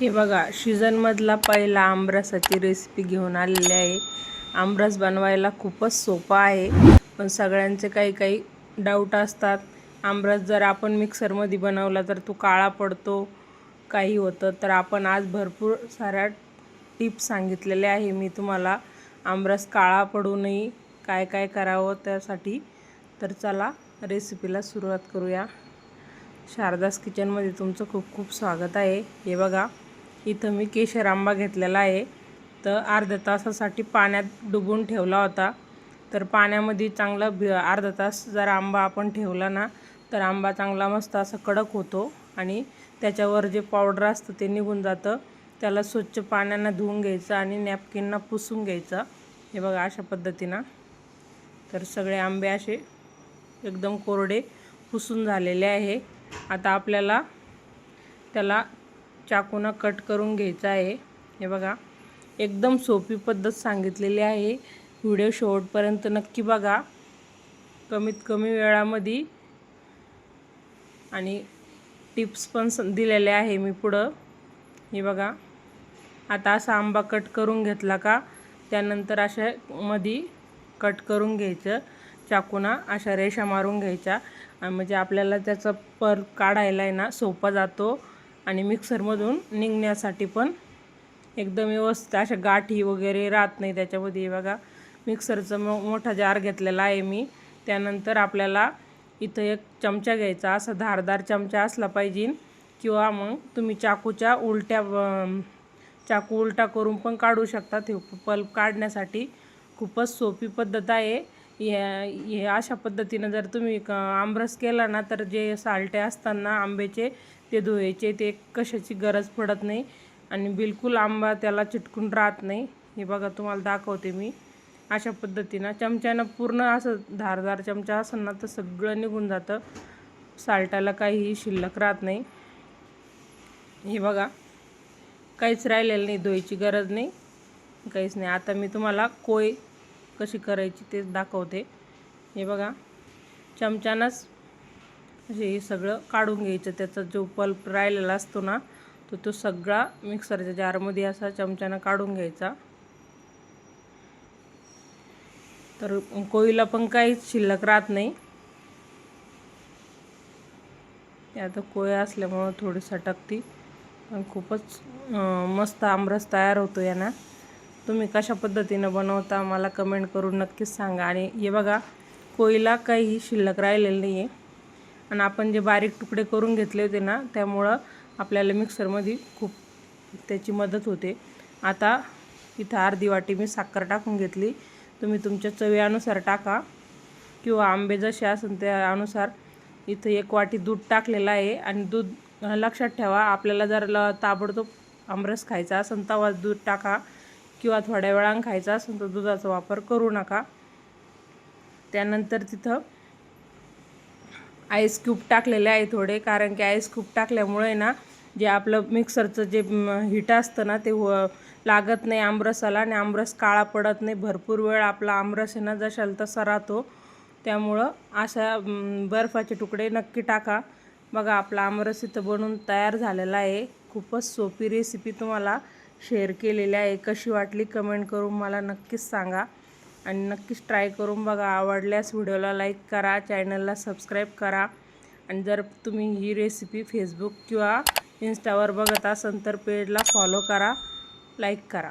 हे बघा सीझनमधला पहिला आमरसाची रेसिपी घेऊन आलेली आहे. आमरस बनवायला खूपच सोपा आहे पण सगळ्यांचे काही काही डाऊट असतात. आमरस जर आपण मिक्सरमध्ये बनवला तर तो काळा पडतो काही होतं. तर आपण आज भरपूर साऱ्या टिप्स सांगितलेल्या आहे. मी तुम्हाला आमरस काळा पडू नये काय काय करावं त्यासाठी तर चला रेसिपीला सुरुवात करूया. शारदास किचनमध्ये तुमचं खूप खूप स्वागत आहे. हे बघा इथं मी केशर आंबा घेतलेला आहे. तर अर्धा तासासाठी पाण्यात डुबून ठेवला होता. तर पाण्यामध्ये चांगला भि अर्धा तास जर आंबा आपण ठेवला ना तर आंबा चांगला मस्त असा कडक होतो आणि त्याच्यावर जे पावडर असतं ते निघून जातं. त्याला स्वच्छ पाण्यानं धुवून घ्यायचं आणि नॅपकिननं पुसून घ्यायचं. हे बघा अशा पद्धतीनं. तर सगळे आंबे असे एकदम कोरडे पुसून झालेले आहे. आता आपल्याला त्याला चाकूनं कट करून घ्यायचा आहे. हे बघा एकदम सोपी पद्धत सांगितलेली आहे. व्हिडिओ शेवटपर्यंत नक्की बघा. कमीत कमी वेळामध्ये आणि टिप्स पण स दिलेल्या आहे मी पुढं. हे बघा आता असा आंबा कट करून घेतला का? त्यानंतर अशा मध्ये कट करून घ्यायचं. चाकूना अशा रेषा मारून घ्यायच्या. म्हणजे आपल्याला त्याचा पर काढायला आहे ना सोपा जातो. आणि मिक्सरमधून निघण्यासाठी पण एकदम व्यवस्थित अशा गाठी वगैरे राहत नाही त्याच्यामध्ये. बघा मिक्सरचं मो मोठा जार घेतलेला आहे मी. त्यानंतर आपल्याला इथं एक चमचा घ्यायचा असा धारदार चमचा असला पाहिजे. किंवा मग तुम्ही चाकूच्या उलट्या चाकू उलटा करून पण काढू शकता. ते पल्प काढण्यासाठी खूपच सोपी पद्धत आहे. हे अशा पद्धतीनं जर तुम्ही क आमरस केला ना तर जे सालटे असताना आंब्याचे ते धुवायचे ते कशाची गरज पडत नाही. आणि बिलकुल आंबा त्याला चिटकून राहत नाही. हे बघा तुम्हाला दाखवते मी. अशा पद्धतीनं चमच्यानं पूर्ण असं धारदार चमचा असं ना तर सगळं निघून जातं. साल्टाला काहीही शिल्लक राहत नाही. हे बघा काहीच राहिलेलं नाही धुवायची गरज नाही. काहीच नाही. आता मी तुम्हाला कोय कशी करायची ते दाखवते. हे बघा चमच्यानंच हे सगळं काढून घ्यायचं. त्याचा जो पल्प राहिलेला असतो ना तो तो सगळा मिक्सरच्या जारमध्ये असा चमच्यानं काढून घ्यायचा. तर कोळीला पण काहीच शिल्लक राहत नाही. आता कोया असल्यामुळं थोडी सटकती. पण खूपच मस्त आमरस तयार होतो याना. तुम्ही कशा पद्धतीनं बनवता मला कमेंट करून नक्कीच सांगा. आणि हे बघा कोयला काही शिल्लक राहिलेलं नाही आहे आणि आपण जे बारीक तुकडे करून घेतले होते ना त्यामुळं आपल्याला मिक्सरमध्ये खूप त्याची मदत होते. आता इथं अर्धी वाटी मी साखर टाकून घेतली. तुम्ही तुमच्या चवीनुसार टाका. किंवा आंबे जसे असेल त्यानुसार इथं एक वाटी दूध टाकलेलं आहे. आणि दूध लक्षात ठेवा आपल्याला जर ल ताबडतोब आमरस खायचा असेल तवा दूध टाका. किंवा थोड्या वेळानं खायचा असेल तर दुधाचा वापर करू नका. त्यानंतर तिथं आईस क्यूब टाकलेले आहे थोडे कारण की आईस क्यूब टाकल्यामुळे ना जे आपलं मिक्सरचं जे हिट असतं ना ते लागत नाही आमरसाला आणि आमरस काळा पडत नाही. भरपूर वेळ आपला आमरस आहे ना जशाल तसा राहतो. त्यामुळं अशा बर्फाचे तुकडे नक्की टाका. बघा आपला आमरस इथं बनून तयार झालेला आहे. खूपच सोपी रेसिपी तुम्हाला शेअर केलेल्या आहे. कशी वाटली कमेंट करून मला नक्कीच सांगा. आणि नक्कीच ट्राय करून बघा. आवडल्यास व्हिडिओला लाईक करा. चॅनलला सबस्क्राईब करा. आणि जर तुम्ही ही रेसिपी फेसबुक किंवा इन्स्टावर बघत असाल तर पेजला फॉलो करा. लाईक करा.